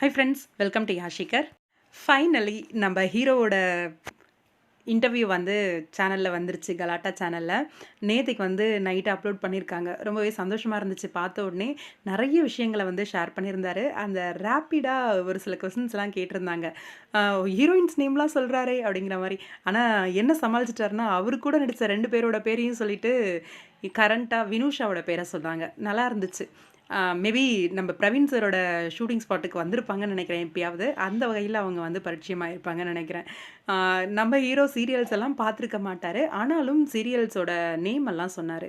High friends welcome to யாஷிகர் finally நம்ம ஹீரோவோட இன்டர்வியூ வந்து சேனலில் வந்துருச்சு கலாட்டா சேனலில் நேற்றுக்கு வந்து நைட்டு அப்லோட் பண்ணியிருக்காங்க ரொம்பவே சந்தோஷமாக இருந்துச்சு பார்த்த உடனே நிறைய விஷயங்களை வந்து ஷேர் பண்ணியிருந்தார். அந்த ரேப்பிடாக ஒரு சில கொஸ்டின்ஸ்லாம் கேட்டிருந்தாங்க. ஹீரோயின்ஸ் நேம்லாம் சொல்கிறாரே அப்படிங்கிற மாதிரி. ஆனால் என்ன சமாளிச்சிட்டாருன்னா அவரு கூட நடித்த ரெண்டு பேரோட பேரையும் சொல்லிட்டு கரண்ட்டாக வினுஷாவோட பேரை சொன்னாங்க. நல்லா இருந்துச்சு. மேபி நம்ம பிரவீன் சரோட ஷூட்டிங் ஸ்பாட்டுக்கு வந்திருப்பாங்கன்னு நினைக்கிறேன் எப்பயாவது. அந்த வகையில் அவங்க வந்து பரிச்சயமாக இருப்பாங்கன்னு நினைக்கிறேன். நம்ம ஹீரோ சீரியல்ஸ் எல்லாம் பார்த்துருக்க மாட்டார். ஆனாலும் சீரியல்ஸோட நேம் எல்லாம் சொன்னார்.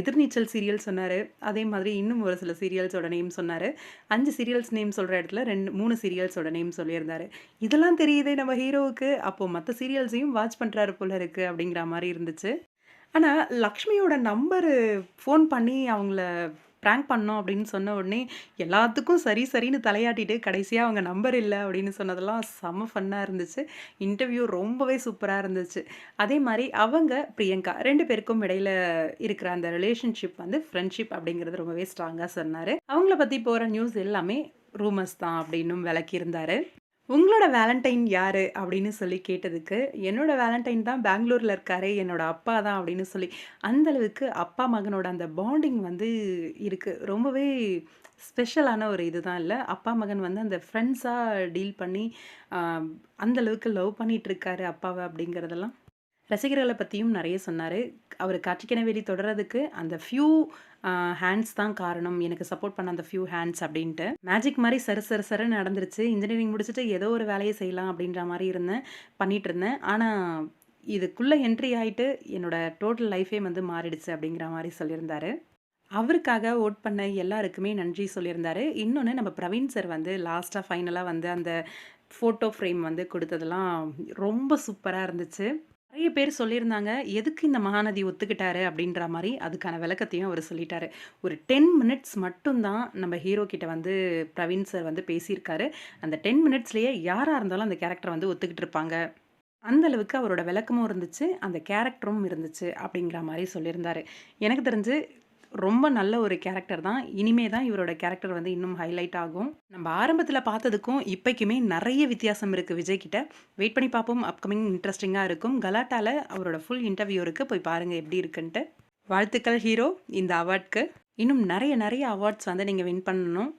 எதிர்நீச்சல் சீரியல் சொன்னார். அதே மாதிரி இன்னும் ஒரு சில சீரியல்ஸோட நேம் சொன்னார். அஞ்சு சீரியல்ஸ் நேம் சொல்கிற இடத்துல ரெண்டு மூணு சீரியல்ஸோட நேம் சொல்லியிருந்தார். இதெல்லாம் தெரியுதே நம்ம ஹீரோவுக்கு அப்போது மற்ற சீரியல்ஸையும் வாட்ச் பண்ணுறாரு போல இருக்குது அப்படிங்கிற மாதிரி இருந்துச்சு. ஆனால் லக்ஷ்மியோட நம்பரு ஃபோன் பண்ணி அவங்கள ப்ராங்க் பண்ணோம் அப்படின்னு சொன்ன உடனே எல்லாத்துக்கும் சரி சரின்னு தலையாட்டிட்டு கடைசியாக அவங்க நம்பர் இல்லை அப்படின்னு சொன்னதெல்லாம் செம ஃபன்னாக இருந்துச்சு. இன்டர்வியூ ரொம்பவே சூப்பராக இருந்துச்சு. அதே மாதிரி அவங்க பிரியங்கா ரெண்டு பேருக்கும் இடையில இருக்கிற அந்த ரிலேஷன்ஷிப் வந்து ஃப்ரெண்ட்ஷிப் அப்படிங்கிறது ரொம்பவே ஸ்ட்ராங்காக சொன்னார். அவங்கள பற்றி போகிற நியூஸ் எல்லாமே ரூமர்ஸ் தான் அப்படின்னும் விளக்கியிருந்தாரு. உங்களோட வேலண்டைன் யார்? அப்படின்னு சொல்லி கேட்டதுக்கு என்னோட வேலண்டைன் தான் பெங்களூரில் இருக்காரு என்னோட அப்பா தான் அப்படின்னு சொல்லி. அந்தளவுக்கு அப்பா மகனோட அந்த பாண்டிங் வந்து இருக்குது ரொம்பவே ஸ்பெஷலான ஒரு இதுதான் இல்லை. அப்பா மகன் வந்து அந்த ஃப்ரெண்ட்ஸாக டீல் பண்ணி அந்தளவுக்கு அந்த அளவுக்கு லவ் பண்ணிட்டு இருக்காரு அப்பாவை அப்படிங்கிறதெல்லாம். ரசிகர்களை பற்றியும் நிறைய சொன்னார். அவர் காட்சிக்கனவேலி தொடர்றதுக்கு அந்த ஃபியூ ஹேண்ட்ஸ் தான் காரணம். எனக்கு சப்போர்ட் பண்ண அந்த ஃபியூ ஹேண்ட்ஸ் அப்படின்ட்டு. மேஜிக் மாதிரி சரி சரி சரி நடந்துருச்சு. இன்ஜினியரிங் முடிச்சுட்டு ஏதோ ஒரு வேலையை செய்யலாம் அப்படின்ற மாதிரி இருந்தேன். பண்ணிகிட்டு இருந்தேன். ஆனால் இதுக்குள்ளே என்ட்ரி ஆகிட்டு என்னோட டோட்டல் லைஃபே வந்து மாறிடுச்சு அப்படிங்கிற மாதிரி சொல்லியிருந்தாரு. அவருக்காக ஓட் பண்ண எல்லாருக்குமே நன்றி சொல்லியிருந்தாரு. இன்னொன்று நம்ம பிரவீன் சார் வந்து லாஸ்ட்டாக ஃபைனலாக வந்து அந்த ஃபோட்டோ ஃப்ரேம் வந்து கொடுத்ததெல்லாம் ரொம்ப சூப்பராக இருந்துச்சு. நிறைய பேர் சொல்லியிருந்தாங்க எதுக்கு இந்த மகாநதி ஒத்துக்கிட்டாரு? அப்படின்ற மாதிரி அதுக்கான விளக்கத்தையும் அவர் சொல்லிட்டாரு. ஒரு டென் மினிட்ஸ் மட்டும்தான் நம்ம ஹீரோ கிட்ட வந்து பிரவீன் சார் வந்து பேசியிருக்காரு. அந்த டென் மினிட்ஸ்லேயே யாராக இருந்தாலும் அந்த கேரக்டர் வந்து ஒத்துக்கிட்டு இருப்பாங்க. அந்த அளவுக்கு அவரோட விளக்கமும் இருந்துச்சு அந்த கேரக்டரும் இருந்துச்சு அப்படிங்கிற மாதிரி சொல்லியிருந்தாரு. எனக்கு தெரிஞ்சு ரொம்ப நல்ல ஒரு கேரக்டர் தான். இனிமே தான் இவரோட கேரக்டர் வந்து இன்னும் ஹைலைட் ஆகும். நம்ம ஆரம்பத்தில் பார்த்ததுக்கும் இப்போக்குமே நிறைய வித்தியாசம் இருக்குது விஜய் கிட்ட. வெயிட் பண்ணி பார்ப்போம். அப்கமிங் இன்ட்ரெஸ்டிங்காக இருக்கும். கலாட்டாவில் அவரோட ஃபுல் இன்டர்வியூ இருக்குது போய் பாருங்கள் எப்படி இருக்குன்ட்டு. வாழ்த்துக்கள் ஹீரோ இந்த அவார்ட்க்கு இன்னும் நிறைய நிறைய அவார்ட்ஸ் வந்து நீங்கள் வின் பண்ணணும்.